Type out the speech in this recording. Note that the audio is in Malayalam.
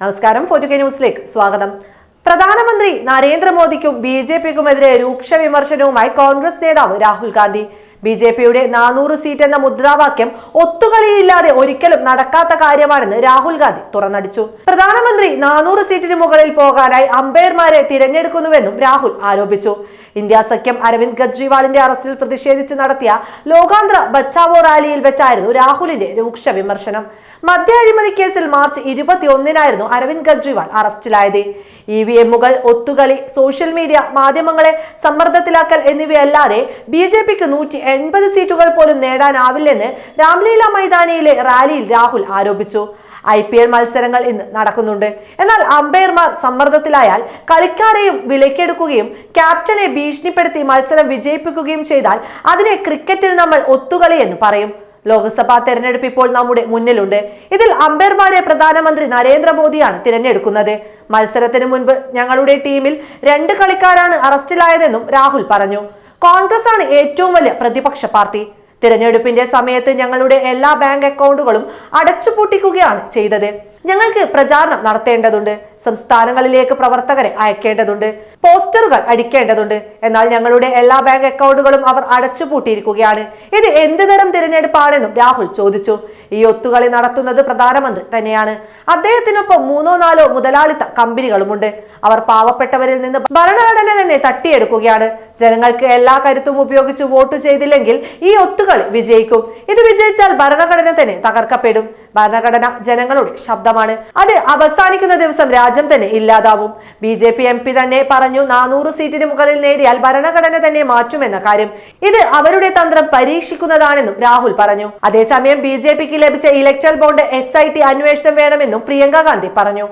നമസ്കാരം. ഫോർട്ടുകെ ന്യൂസിലേക്ക് സ്വാഗതം. പ്രധാനമന്ത്രി നരേന്ദ്രമോദിക്കും ബി ജെ പിക്കുമെതിരെ രൂക്ഷ വിമർശനവുമായി കോൺഗ്രസ് നേതാവ് രാഹുൽ ഗാന്ധി. ബി ജെ പിയുടെ നാനൂറ് സീറ്റ് എന്ന മുദ്രാവാക്യം ഒത്തുകളിയില്ലാതെ ഒരിക്കലും നടക്കാത്ത കാര്യമാണെന്ന് രാഹുൽ ഗാന്ധി തുറന്നടിച്ചു. പ്രധാനമന്ത്രി നാനൂറ് സീറ്റിന് മുകളിൽ പോകാനായി അമ്പയർമാരെ തിരഞ്ഞെടുക്കുന്നുവെന്നും രാഹുൽ ആരോപിച്ചു. ഇന്ത്യ സഖ്യം അരവിന്ദ് കെജ്രിവാളിന്റെ അറസ്റ്റിൽ പ്രതിഷേധിച്ച് നടത്തിയ ലോകാന്തര ബച്ചാവോ റാലിയിൽ വെച്ചായിരുന്നു രാഹുലിന്റെ രൂക്ഷ വിമർശനം. മദ്യ അഴിമതി കേസിൽ മാർച്ച് ഇരുപത്തിയൊന്നിനായിരുന്നു അരവിന്ദ് കെജ്രിവാൾ അറസ്റ്റിലായത്. ഇ വി എമ്മുകൾ ഒത്തുകളി സോഷ്യൽ മീഡിയ മാധ്യമങ്ങളെ സമ്മർദ്ദത്തിലാക്കൽ എന്നിവയല്ലാതെ ബി ജെ പിക്ക് നൂറ്റി എൺപത് സീറ്റുകൾ പോലും നേടാനാവില്ലെന്ന് രാംലീല മൈതാനിയിലെ റാലിയിൽ രാഹുൽ ആരോപിച്ചു. ഐ പി എൽ മത്സരങ്ങൾ ഇന്ന് നടക്കുന്നുണ്ട്. എന്നാൽ അമ്പയർമാർ സമ്മർദ്ദത്തിലായാൽ കളിക്കാരെയും വിലക്കെടുക്കുകയും ക്യാപ്റ്റനെ ഭീഷണിപ്പെടുത്തി മത്സരം വിജയിപ്പിക്കുകയും ചെയ്താൽ അതിനെ ക്രിക്കറ്റിൽ നമ്മൾ ഒത്തുകളി എന്ന് പറയും. ലോക്സഭാ തെരഞ്ഞെടുപ്പ് ഇപ്പോൾ നമ്മുടെ മുന്നിലുണ്ട്. ഇതിൽ അമ്പയർമാരെ പ്രധാനമന്ത്രി നരേന്ദ്രമോദിയാണ് തിരഞ്ഞെടുക്കുന്നത്. മത്സരത്തിന് മുൻപ് ഞങ്ങളുടെ ടീമിൽ രണ്ട് കളിക്കാരാണ് അറസ്റ്റിലായതെന്നും രാഹുൽ പറഞ്ഞു. കോൺഗ്രസ് ആണ് ഏറ്റവും വലിയ പ്രതിപക്ഷ പാർട്ടി. തിരഞ്ഞെടുപ്പിന്റെ സമയത്ത് ഞങ്ങളുടെ എല്ലാ ബാങ്ക് അക്കൗണ്ടുകളും അടച്ചുപൂട്ടിക്കുകയാണ് ചെയ്തത്. ഞങ്ങൾക്ക് പ്രചാരണം നടത്തേണ്ടതുണ്ട്. സംസ്ഥാനങ്ങളിലേക്ക് പ്രവർത്തകരെ അയക്കേണ്ടതുണ്ട്. പോസ്റ്ററുകൾ അടിക്കേണ്ടതുണ്ട്. എന്നാൽ ഞങ്ങളുടെ എല്ലാ ബാങ്ക് അക്കൗണ്ടുകളും അവർ അടച്ചുപൂട്ടിയിരിക്കുകയാണ്. ഇത് എന്ത് തരം തിരഞ്ഞെടുപ്പാണെന്നും രാഹുൽ ചോദിച്ചു. ഈ ഒത്തുകളി നടത്തുന്നത് പ്രധാനമന്ത്രി തന്നെയാണ്. അദ്ദേഹത്തിനൊപ്പം മൂന്നോ നാലോ മുതലാളിത്ത കമ്പനികളുമുണ്ട്. അവർ പാവപ്പെട്ടവരിൽ നിന്ന് ഭരണഘടന തന്നെ തട്ടിയെടുക്കുകയാണ്. ജനങ്ങൾക്ക് എല്ലാ കരുത്തും ഉപയോഗിച്ച് വോട്ട് ചെയ്തില്ലെങ്കിൽ ഈ ഒത്തുകളി വിജയിക്കും. ഇത് വിജയിച്ചാൽ ഭരണഘടന തന്നെ തകർക്കപ്പെടും. ഭരണഘടന ജനങ്ങളുടെ ശബ്ദമാണ്. അത് അവസാനിക്കുന്ന ദിവസം രാജ്യം തന്നെ ഇല്ലാതാവും. B J P M P തന്നെ പറഞ്ഞു നാനൂറ് സീറ്റിന് മുകളിൽ നേടിയാൽ ഭരണഘടന തന്നെ മാറ്റുമെന്ന കാര്യം. ഇത് അവരുടെ തന്ത്രം പരീക്ഷിക്കുന്നതാണെന്നും രാഹുൽ പറഞ്ഞു. അതേസമയം ബി ജെ പിക്ക് ലഭിച്ച electoral bond S I T അന്വേഷണം വേണമെന്നും പ്രിയങ്ക ഗാന്ധി പറഞ്ഞു.